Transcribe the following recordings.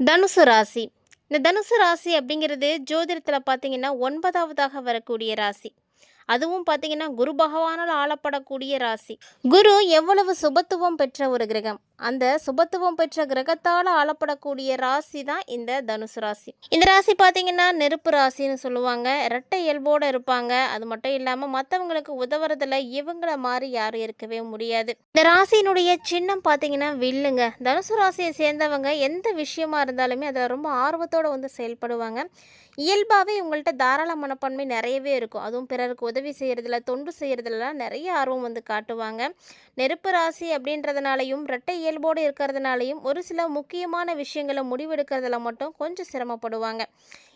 தனுசு ராசி. இந்த தனுசு ராசி அப்படிங்கிறது ஜோதிடத்தில் பார்த்தீங்கன்னா ஒன்பதாவதாக வரக்கூடிய ராசி. அதுவும் பார்த்தீங்கன்னா குரு பகவானால் ஆளப்படக்கூடிய ராசி. குரு எவ்வளவு சுபத்துவம் பெற்ற ஒரு கிரகம்? அந்த சுபத்துவம் பெற்ற கிரகத்தால் ஆளப்படக்கூடிய ராசி தான் இந்த தனுசு ராசி. இந்த ராசி பார்த்தீங்கன்னா நெருப்பு ராசின்னு சொல்லுவாங்க. இரட்டை இயல்போடு இருப்பாங்க. அது மட்டும் இல்லாமல் மற்றவங்களுக்கு உதவுறதுல இவங்கள மாதிரி யாரும் இருக்கவே முடியாது. இந்த ராசியினுடைய சின்னம் பார்த்தீங்கன்னா வில்லுங்க. தனுசு ராசியை சேர்ந்தவங்க எந்த விஷயமா இருந்தாலுமே அதில் ரொம்ப ஆர்வத்தோடு வந்து செயல்படுவாங்க. இயல்பாகவே உங்கள்கிட்ட தாராள மனப்பான்மை நிறையவே இருக்கும். அதுவும் பிறருக்கு உதவி செய்கிறதுல தொண்டு செய்கிறதுலலாம் நிறைய ஆர்வம் வந்து காட்டுவாங்க. நெருப்பு ராசி அப்படின்றதுனாலையும் ரெட்டை இயல்போடு இருக்கிறதுனாலையும் ஒரு சில முக்கியமான விஷயங்களை முடிவெடுக்கிறதுல மட்டும் கொஞ்சம் சிரமப்படுவாங்க.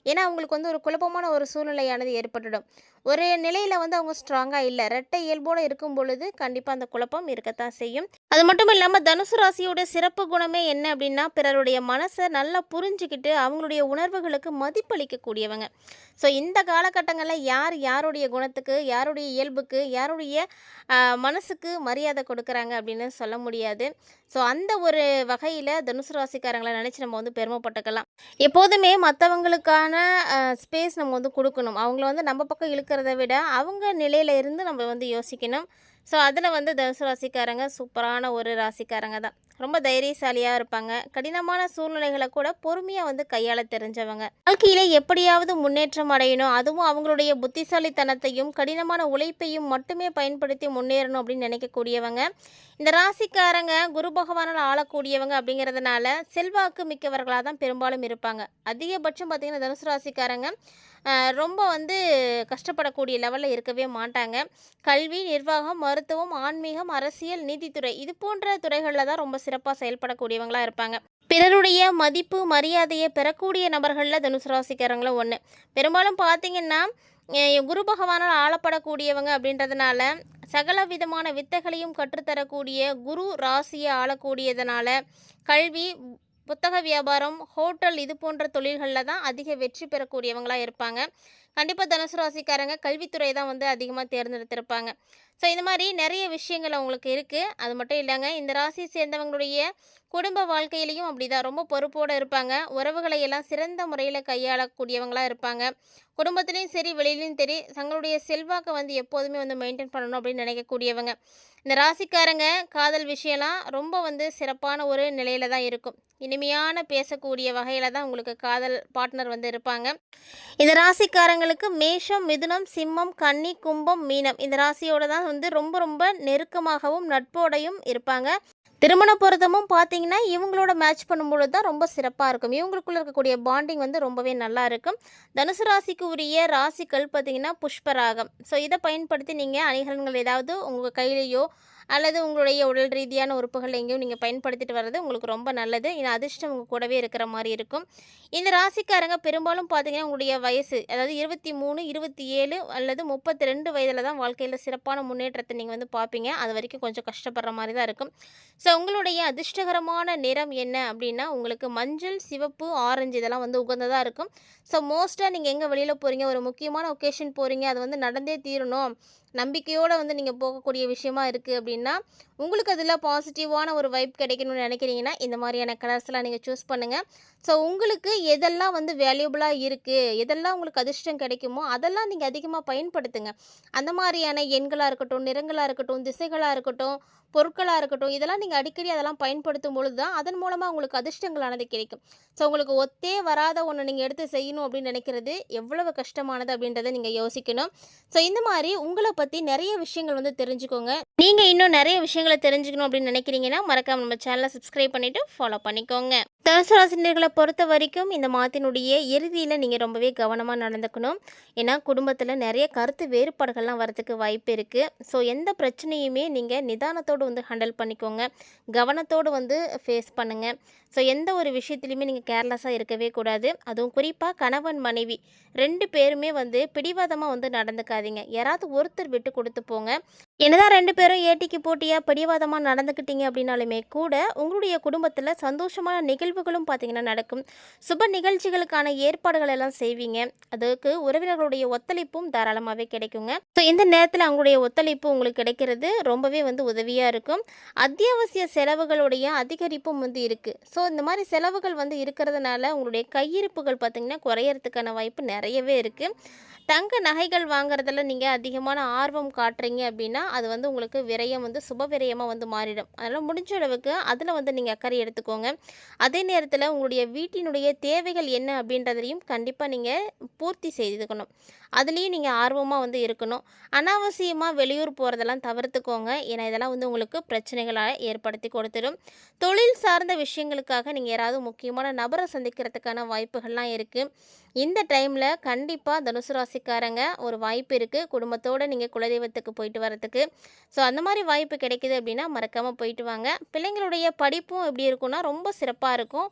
ஏன்னா அவங்களுக்கு வந்து ஒரு குழப்பமான ஒரு சூழ்நிலையானது ஏற்பட்டுடும். ஒரு நிலையில் வந்து அவங்க ஸ்ட்ராங்காக இல்லை. ரெட்டை இயல்போடு இருக்கும் பொழுது கண்டிப்பாக அந்த குழப்பம் இருக்கத்தான் செய்யும். அது மட்டும் இல்லாமல் தனுசு ராசியோட சிறப்பு குணமே என்ன அப்படின்னா பிறருடைய மனசை நல்லா புரிஞ்சுக்கிட்டு அவங்களுடைய உணர்வுகளுக்கு மதிப்பளிக்கக்கூடியவங்க. ஸோ இந்த காலகட்டங்களில் யார் யாருடைய குணத்துக்கு யாருடைய இயல்புக்கு யாருடைய மனசுக்கு மரியாதை கொடுக்குறாங்க அப்படின்னு சொல்ல முடியாது. ஸோ அந்த ஒரு வகையில் தனுசு ராசிக்காரங்களை நினச்சி நம்ம வந்து பெருமைப்பட்டுக்கலாம். எப்போதுமே மற்றவங்களுக்கான ஸ்பேஸ் நம்ம வந்து கொடுக்கணும். அவங்கள வந்து நம்ம பக்கம் இழுக்கிறத விட அவங்க நிலையில இருந்து நம்ம வந்து யோசிக்கணும். ஸோ அதில் வந்து தனுசு ராசிக்காரங்க சூப்பரான ஒரு ராசிக்காரங்க தான். ரொம்ப தைரியசாலியாக இருப்பாங்க. கடினமான சூழ்நிலைகளை கூட பொறுமையாக வந்து கையாள தெரிஞ்சவங்க. வாழ்க்கையில எப்படியாவது முன்னேற்றம் அடையணும். அதுவும் அவங்களுடைய புத்திசாலித்தனத்தையும் கடினமான உழைப்பையும் மட்டுமே பயன்படுத்தி முன்னேறணும் அப்படின்னு நினைக்கக்கூடியவங்க. இந்த ராசிக்காரங்க குரு பகவானால் ஆளக்கூடியவங்க அப்படிங்கிறதுனால செல்வாக்கு மிக்கவர்களாக தான் பெரும்பாலும் இருப்பாங்க. அதிகபட்சம் பார்த்திங்கன்னா தனுசு ராசிக்காரங்க ரொம்ப வந்து கஷ்டப்படக்கூடிய லெவலில் இருக்கவே மாட்டாங்க. கல்வி நிர்வாகம் மருத்துவம் ஆன்மீகம் அரசியல் நீதித்துறை இது போன்ற துறைகளில் தான் ரொம்ப சிறப்பாக செயல்படக்கூடியவங்களாக இருப்பாங்க. பிறருடைய மதிப்பு மரியாதையை பெறக்கூடிய நபர்களில் தனுசு ராசிக்காரங்களும் ஒன்று பெரும்பாலும் பார்த்தீங்கன்னா குரு பகவானால் ஆளப்படக்கூடியவங்க அப்படின்றதுனால சகல விதமான வித்தைகளையும் கற்றுத்தரக்கூடிய குரு ராசியை ஆளக்கூடியதனால கல்வி புத்தக வியாபாரம் ஹோட்டல் இது போன்ற தொழில்களில் தான் அதிக வெற்றி பெறக்கூடியவங்களாக இருப்பாங்க. கண்டிப்பாக தனுசு ராசிக்காரங்க கல்வித்துறை தான் வந்து அதிகமாக தேர்ந்தெடுத்திருப்பாங்க. ஸோ இந்த மாதிரி நிறைய விஷயங்கள் அவங்களுக்கு இருக்குது அது மட்டும் இல்லைங்க இந்த ராசியை சேர்ந்தவங்களுடைய குடும்ப வாழ்க்கையிலையும் அப்படி தான் ரொம்ப பொறுப்போடு இருப்பாங்க. உறவுகளை எல்லாம் சிறந்த முறையில் கையாளக்கூடியவங்களாக இருப்பாங்க. குடும்பத்துலேயும் சரி வெளியிலையும் சரி தங்களுடைய செல்வாக்கை வந்து எப்போதுமே வந்து மெயின்டைன் பண்ணணும் அப்படின்னு நினைக்கக்கூடியவங்க. இந்த ராசிக்காரங்க காதல் விஷயம்லாம் ரொம்ப வந்து சிறப்பான ஒரு நிலையில தான் இருக்கும். இனிமையான பேசக்கூடிய வகையில் தான் உங்களுக்கு காதல் பார்ட்னர் வந்து இருப்பாங்க. இந்த ராசிக்காரங்க ராசிக்காரங்களுக்கு மேஷம் மிதுனம் சிம்மம் கன்னி கும்பம் மீனம். இந்த ராசியோட தான் வந்து ரொம்ப ரொம்ப நெருக்கமாகவும் நட்போடையும் இருப்பாங்க. திருமண பொருத்தமும் பார்த்தீங்கன்னா இவங்களோட மேட்ச் பண்ணும்பொழுது தான் ரொம்ப சிறப்பாக இருக்கும். இவங்களுக்குள்ள இருக்கக்கூடிய பாண்டிங் வந்து ரொம்பவே நல்லா இருக்கும். தனுசு ராசிக்கு உரிய ராசிகள் பார்த்தீங்கன்னா புஷ்பராகம் ஸோ இதை பயன்படுத்தி நீங்கள் அணிகலன்கள் ஏதாவது உங்கள் கையிலேயோ அல்லது உங்களுடைய உடல் ரீதியான உறுப்புகள் எங்கேயும் நீங்கள் பயன்படுத்திட்டு வர்றது உங்களுக்கு ரொம்ப நல்லது. ஏன்னா அதிர்ஷ்டம் உங்கள் கூடவே இருக்கிற மாதிரி இருக்கும். இந்த ராசிக்காரங்க பெரும்பாலும் பார்த்தீங்கன்னா உங்களுடைய வயசு அதாவது இருபத்தி மூணு இருபத்தி ஏழு அல்லது முப்பத்தி ரெண்டு வயதில் தான் வாழ்க்கையில் சிறப்பான முன்னேற்றத்தை நீங்கள் வந்து பார்ப்பீங்க அது வரைக்கும் கொஞ்சம் கஷ்டப்படுற மாதிரி தான் இருக்கும். ஸோ உங்களுடைய அதிர்ஷ்டகரமான நிறம் என்ன அப்படின்னா உங்களுக்கு மஞ்சள் சிவப்பு ஆரஞ்சு இதெல்லாம் வந்து உகந்ததாக இருக்கும். ஸோ மோஸ்ட்டாக நீங்கள் எங்கே வெளியில் போகிறீங்க ஒரு முக்கியமான ஒகேஷன் போகிறீங்க அது வந்து நடந்தே தீரணும். நம்பிக்கையோடு வந்து நீங்கள் போகக்கூடிய விஷயமா இருக்குது அப்படின்னா እና உங்களுக்கு அதில் பாசிட்டிவான ஒரு வைப் கிடைக்கணும்னு நினைக்கிறீங்கன்னா இந்த மாதிரியான கலர்ஸ்லாம் நீங்கள் சூஸ் பண்ணுங்கள் ஸோ உங்களுக்கு எதெல்லாம் வந்து வேல்யூபிளாக இருக்குது எதெல்லாம் உங்களுக்கு அதிர்ஷ்டம் கிடைக்குமோ அதெல்லாம் நீங்கள் அதிகமாக பயன்படுத்துங்க. அந்த மாதிரியான எண்களாக இருக்கட்டும் நிறங்களாக இருக்கட்டும் திசைகளாக இருக்கட்டும் பொருட்களாக இருக்கட்டும் இதெல்லாம் நீங்கள் அடிக்கடி அதெல்லாம் பயன்படுத்தும் பொழுது தான் அதன் மூலமாக உங்களுக்கு அதிர்ஷ்டங்களானது கிடைக்கும். ஸோ உங்களுக்கு ஒத்தே வராத ஒன்று நீங்கள் எடுத்து செய்யணும் அப்படின்னு நினைக்கிறது எவ்வளவு கஷ்டமானது அப்படின்றத நீங்கள் யோசிக்கணும். ஸோ இந்த மாதிரி உங்களை பற்றி நிறைய விஷயங்கள் வந்து தெரிஞ்சுக்கோங்க. நீங்கள் இன்னும் நிறைய விஷயங்கள் தெரிஞ்சுக்கணும் அப்படின்னு நினைக்கிறீங்கன்னா மறக்காம நம்ம சேனலை சப்ஸ்கிரைப் பண்ணிவிட்டு ஃபாலோ பண்ணிக்கோங்க. தனுசராசினியர்களை பொறுத்த வரைக்கும் இந்த மாதத்தினுடைய இறுதியில் நீங்கள் ரொம்பவே கவனமாக நடந்துக்கணும். ஏன்னா குடும்பத்தில் நிறைய கருத்து வேறுபாடுகள்லாம் வரத்துக்கு வாய்ப்பு இருக்குது ஸோ எந்த பிரச்சனையுமே நீங்கள் நிதானத்தோடு வந்து ஹேண்டில் பண்ணிக்கோங்க. கவனத்தோடு வந்து ஃபேஸ் பண்ணுங்கள் ஸோ எந்த ஒரு விஷயத்துலையுமே நீங்கள் கேர்லெஸ்ஸாக இருக்கவே கூடாது. அதுவும் குறிப்பாக கணவன் மனைவி ரெண்டு பேருமே வந்து பிடிவாதமாக வந்து நடந்துக்காதீங்க. யாராவது ஒருத்தர் விட்டு கொடுத்து போங்க. என்னதான் ரெண்டு பேரும் ஏட்டிக்கு போட்டியாக பிடிவாதமாக நடந்துக்கிட்டீங்க அப்படின்னாலுமே கூட உங்களுடைய குடும்பத்தில் சந்தோஷமான நிகழ்வு நிகழ்வுகளும் பார்த்தீங்கன்னா நடக்கும். சுப நிகழ்ச்சிகளுக்கான ஏற்பாடுகள் எல்லாம் செய்வீங்க. அதுக்கு உறவினர்களுடைய ஒத்துழைப்பும் தாராளமாகவே கிடைக்குங்க. ஸோ இந்த நேரத்தில் அவங்களுடைய ஒத்துழைப்பு உங்களுக்கு கிடைக்கிறது ரொம்பவே வந்து உதவியாக இருக்கும். அத்தியாவசிய செலவுகளுடைய அதிகரிப்பும் வந்து இருக்குது ஸோ இந்த மாதிரி செலவுகள் வந்து இருக்கிறதுனால உங்களுடைய கையிருப்புகள் பார்த்திங்கன்னா குறையறதுக்கான வாய்ப்பு நிறையவே இருக்குது தங்க நகைகள் வாங்குறதுல நீங்கள் அதிகமான ஆர்வம் காட்டுறீங்க அப்படின்னா அது வந்து உங்களுக்கு விரயம் வந்து சுப விரயமாக வந்து மாறிடும். அதனால் முடிஞ்ச அளவுக்கு அதில் வந்து நீங்கள் அக்கறை எடுத்துக்கோங்க. அதே அதே நேரத்தில் உங்களுடைய வீட்டினுடைய தேவைகள் என்ன அப்படின்றதையும் கண்டிப்பாக நீங்கள் பூர்த்தி செய்துக்கணும். அதுலேயும் நீங்கள் ஆர்வமாக வந்து இருக்கணும். அனாவசியமாக வெளியூர் போகிறதெல்லாம் தவிர்த்துக்கோங்க. ஏன்னா இதெல்லாம் வந்து உங்களுக்கு பிரச்சனைகளாக ஏற்படுத்தி கொடுத்துடும் தொழில் சார்ந்த விஷயங்களுக்காக நீங்கள் யாராவது முக்கியமான நபரை சந்திக்கிறதுக்கான வாய்ப்புகள்லாம் இருக்குது இந்த டைமில் கண்டிப்பாக தனுசு ராசிக்காரங்க ஒரு வாய்ப்பு இருக்குது குடும்பத்தோடு நீங்கள் குலதெய்வத்துக்கு போயிட்டு வரத்துக்கு ஸோ அந்த மாதிரி வாய்ப்பு கிடைக்குது அப்படின்னா மறக்காமல் போயிட்டு வாங்க. பிள்ளைங்களுடைய படிப்பும் எப்படி இருக்கும்னா ரொம்ப சிறப்பாக இருக்கும்.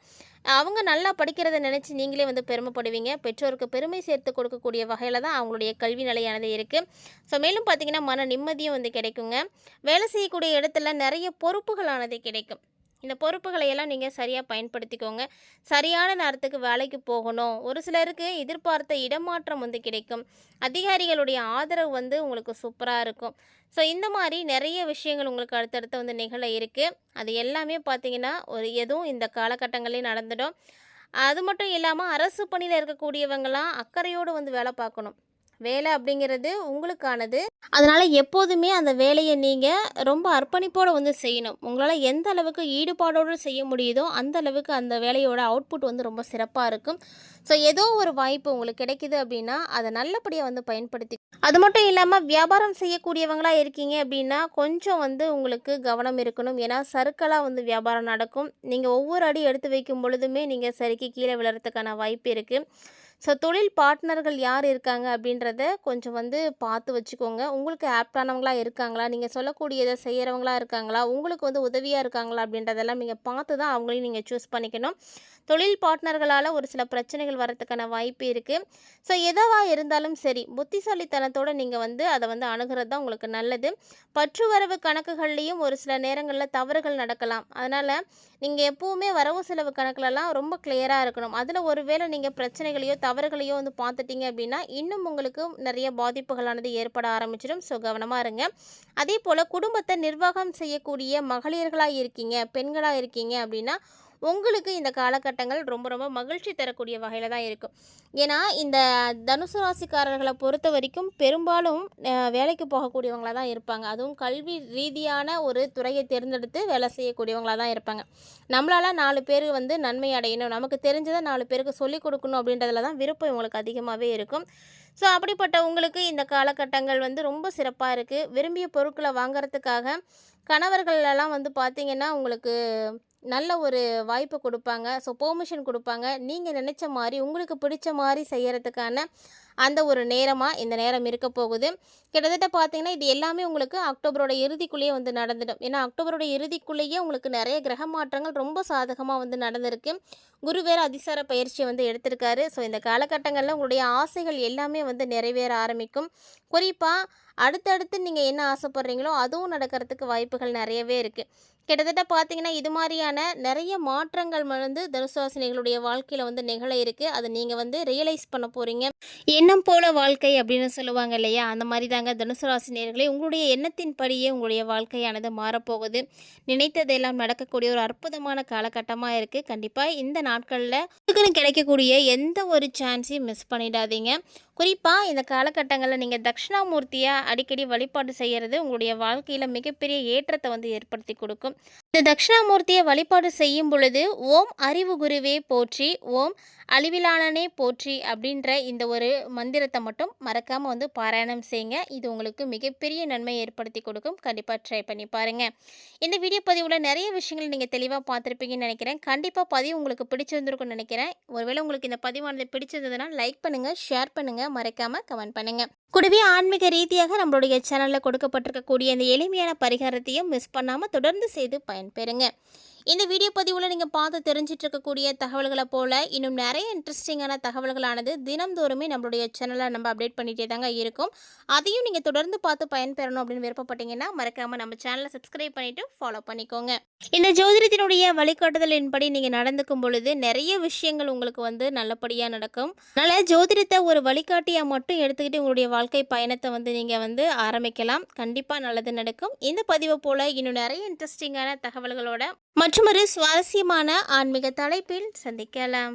அவங்க நல்லா படிக்கிறத நினச்சி நீங்களே வந்து பெருமைப்படுவீங்க. பெற்றோருக்கு பெருமை சேர்த்து கொடுக்கக்கூடிய வகையில் தான் அவங்களுடைய கல்வி நிலையானது இருக்குது ஸோ மேலும் பார்த்தீங்கன்னா மன நிம்மதியும் வந்து கிடைக்குங்க. வேலை செய்யக்கூடிய இடத்துல நிறைய பொறுப்புகளானது கிடைக்கும். இந்த பொறுப்புகளை எல்லாம் நீங்கள் சரியாக பயன்படுத்திக்கோங்க. சரியான நேரத்துக்கு வேலைக்கு போகணும். ஒரு சிலருக்கு எதிர்பார்த்த இடமாற்றம் வந்து கிடைக்கும். அதிகாரிகளுடைய ஆதரவு வந்து உங்களுக்கு சூப்பராக இருக்கும். ஸோ இந்த மாதிரி நிறைய விஷயங்கள் உங்களுக்கு அடுத்தடுத்து வந்து நிகழ இருக்குது அது எல்லாமே பார்த்திங்கன்னா ஒரு எதுவும் இந்த காலகட்டங்களே நடந்துடும். அது மட்டும் இல்லாமல் அரசு பணியில் இருக்கக்கூடியவங்களாம் அக்கறையோடு வந்து வேலை பார்க்கணும். வேலை அப்படிங்கிறது உங்களுக்கானது. அதனால் எப்போதுமே அந்த வேலையை நீங்கள் ரொம்ப அர்ப்பணிப்போடு வந்து செய்யணும். உங்களால் எந்த அளவுக்கு ஈடுபாடோடு செய்ய முடியுதோ அந்த அளவுக்கு அந்த வேலையோட அவுட்புட் வந்து ரொம்ப சிறப்பாக இருக்கும். ஸோ ஏதோ ஒரு வாய்ப்பு உங்களுக்கு கிடைக்குது அப்படின்னா அதை நல்லபடியாக வந்து பயன்படுத்தி அது மட்டும் இல்லாமல் வியாபாரம் செய்யக்கூடியவங்களாக இருக்கீங்க அப்படின்னா கொஞ்சம் வந்து உங்களுக்கு கவனம் இருக்கணும். ஏன்னா சறுக்கலாக வந்து வியாபாரம் நடக்கும். நீங்கள் ஒவ்வொரு அடி எடுத்து வைக்கும் பொழுதுமே நீங்கள் சரிக்கு கீழே விழுறதுக்கான வாய்ப்பு இருக்குது ஸோ தொழில் பார்ட்னர்கள் யார் இருக்காங்க அப்படின்றத கொஞ்சம் வந்து பார்த்து வச்சுக்கோங்க. உங்களுக்கு ஆப்டானவங்களா இருக்காங்களா? நீங்கள் சொல்லக்கூடியதை செய்கிறவங்களா இருக்காங்களா? உங்களுக்கு வந்து உதவியாக இருக்காங்களா? அப்படின்றதெல்லாம் நீங்கள் பார்த்து தான் அவங்களையும் நீங்கள் சூஸ் பண்ணிக்கணும். தொழில் பார்ட்னர்களால் ஒரு சில பிரச்சனைகள் வரத்துக்கான வாய்ப்பு இருக்குது ஸோ எதுவாக இருந்தாலும் சரி புத்திசாலித்தனத்தோடு நீங்கள் வந்து அதை வந்து அணுகிறது தான் உங்களுக்கு நல்லது. பற்று வரவு கணக்குகள்லேயும் ஒரு சில நேரங்களில் தவறுகள் நடக்கலாம். அதனால் நீங்கள் எப்போவுமே வரவு செலவு கணக்குலலாம் ரொம்ப கிளியராக இருக்கணும். அதில் ஒருவேளை நீங்கள் பிரச்சனைகளையோ தவறுகளையோ வந்து பார்த்துட்டீங்க அப்படின்னா இன்னும் உங்களுக்கு நிறைய பாதிப்புகளானது ஏற்பட ஆரம்பிச்சிடும். ஸோ கவனமாக இருங்க. அதே போல் குடும்பத்தை நிர்வாகம் செய்யக்கூடிய மகளிர்களாக இருக்கீங்க பெண்களாக இருக்கீங்க அப்படின்னா உங்களுக்கு இந்த காலகட்டங்கள் ரொம்ப ரொம்ப மகிழ்ச்சி தரக்கூடிய வகையில் தான் இருக்கும். ஏன்னா இந்த தனுசு ராசிக்காரர்களை பொறுத்த வரைக்கும் பெரும்பாலும் வேலைக்கு போகக்கூடியவங்களாக தான் இருப்பாங்க. அதுவும் கல்வி ரீதியான ஒரு துறையை தேர்ந்தெடுத்து வேலை செய்யக்கூடியவங்களாக தான் இருப்பாங்க. நம்மளால் நாலு பேர் வந்து நன்மை அடையணும். நமக்கு தெரிஞ்சதை நாலு பேருக்கு சொல்லிக் கொடுக்கணும் அப்படின்றதுல தான் விருப்பம் இவங்களுக்கு அதிகமாகவே இருக்கும். ஸோ அப்படிப்பட்ட உங்களுக்கு இந்த காலகட்டங்கள் வந்து ரொம்ப சிறப்பாக இருக்குது விரும்பிய பொருட்களை வாங்கிறதுக்காக கணவர்களெல்லாம் வந்து பார்த்திங்கன்னா உங்களுக்கு நல்ல ஒரு வாய்ப்பு கொடுப்பாங்க. ஸோ பெர்மிஷன் கொடுப்பாங்க. நீங்கள் நினச்ச மாதிரி உங்களுக்கு பிடிச்ச மாதிரி செய்கிறதுக்கான அந்த ஒரு நேரமாக இந்த நேரம் இருக்க போகுது. கிட்டத்தட்ட பார்த்தீங்கன்னா இது எல்லாமே உங்களுக்கு அக்டோபரோட இறுதிக்குள்ளேயே வந்து நடந்துடும். ஏன்னா அக்டோபரோட இறுதிக்குள்ளேயே உங்களுக்கு நிறைய கிரக மாற்றங்கள் ரொம்ப சாதகமாக வந்து நடந்திருக்கு. குரு வேறு அதிசார பயிற்சியை வந்து எடுத்திருக்காரு. ஸோ இந்த காலகட்டங்களில் உங்களுடைய ஆசைகள் எல்லாமே வந்து நிறைவேற ஆரம்பிக்கும். குறிப்பாக அடுத்தடுத்து நீங்கள் என்ன ஆசைப்பட்றீங்களோ அதுவும் நடக்கிறதுக்கு வாய்ப்புகள் நிறையவே இருக்குது கிட்டத்தட்ட பார்த்தீங்கன்னா இது மாதிரியான நிறைய மாற்றங்கள் வந்து தனுசுவாசினிகளுடைய வாழ்க்கையில் வந்து நிகழ இருக்குது அதை நீங்கள் வந்து ரியலைஸ் பண்ண போகிறீங்க எண்ணம் போல வாழ்க்கை அப்படின்னு சொல்லுவாங்க இல்லையா? அந்த மாதிரி தாங்க தனுசு உங்களுடைய எண்ணத்தின் படியே உங்களுடைய வாழ்க்கையானது மாறப்போகுது. நினைத்ததெல்லாம் நடக்கக்கூடிய ஒரு அற்புதமான காலகட்டமாக இருக்குது கண்டிப்பாக இந்த நாட்களில் கிடைக்கக்கூடிய எந்த ஒரு சான்ஸையும் மிஸ் பண்ணிடாதீங்க. குறிப்பாக இந்த காலகட்டங்களில் நீங்கள் தட்சிணாமூர்த்தியாக அடிக்கடி வழிபாடு செய்கிறது உங்களுடைய வாழ்க்கையில் மிகப்பெரிய ஏற்றத்தை வந்து ஏற்படுத்தி கொடுக்கும். இந்த தட்சிணாமூர்த்தியை வழிபாடு செய்யும் பொழுது ஓம் அறிவு குருவே போற்றி ஓம் அழிவிலானனே போற்றி அப்படின்ற இந்த ஒரு மந்திரத்தை மட்டும் மறக்காமல் வந்து பாராயணம் செய்யுங்க. இது உங்களுக்கு மிகப்பெரிய நன்மை ஏற்படுத்தி கொடுக்கும். கண்டிப்பாக ட்ரை பண்ணி பாருங்கள் இந்த வீடியோ பதிவில் நிறைய விஷயங்கள் நீங்கள் தெளிவாக பார்த்துருப்பீங்கன்னு நினைக்கிறேன். கண்டிப்பாக பதிவு உங்களுக்கு பிடிச்சிருந்துருக்கும்னு நினைக்கிறேன். ஒருவேளை உங்களுக்கு இந்த பதிவானது பிடிச்சிருந்ததுன்னா லைக் பண்ணுங்கள் ஷேர் பண்ணுங்கள் மறக்காமல் கமெண்ட் பண்ணுங்கள் கூடவே ஆன்மீக ரீதியாக நம்மளுடைய சேனலில் கொடுக்கப்பட்டிருக்கக்கூடிய இந்த எளிமையான பரிகாரத்தையும் மிஸ் பண்ணாமல் தொடர்ந்து செய்து பயன்பெறுங்க. இந்த வீடியோ பதிவில் நீங்கள் பார்த்து தெரிஞ்சிட்டு இருக்கக்கூடிய தகவல்களை போல இன்னும் நிறைய இன்ட்ரெஸ்டிங்கான தகவல்களானது தினம்தோறுமே நம்மளுடைய சேனலை நம்ம அப்டேட் பண்ணிகிட்டே தாங்க இருக்கும். அதையும் நீங்கள் தொடர்ந்து பார்த்து பயன்பெறணும் அப்படின்னு விருப்பப்பட்டீங்கன்னா மறக்காமல் நம்ம சேனலை சப்ஸ்கிரைப் பண்ணிவிட்டு ஃபாலோ பண்ணிக்கோங்க. இந்த ஜோதிடத்தினுடைய வழிகாட்டுதலின்படி நீங்கள் நடந்துக்கும் பொழுது நிறைய விஷயங்கள் உங்களுக்கு வந்து நல்லபடியாக நடக்கும். அதனால் ஜோதிடத்தை ஒரு வழிகாட்டியாக மட்டும் எடுத்துக்கிட்டு உங்களுடைய வாழ்க்கை பயணத்தை வந்து நீங்கள் வந்து ஆரம்பிக்கலாம். கண்டிப்பாக நல்லது நடக்கும். இந்த பதிவை போல் இன்னும் நிறைய இன்ட்ரெஸ்டிங்கான தகவல்களோட மற்றொரு சுவாரஸ்யமான ஆன்மீக தலைப்பில் சந்திக்கலாம்.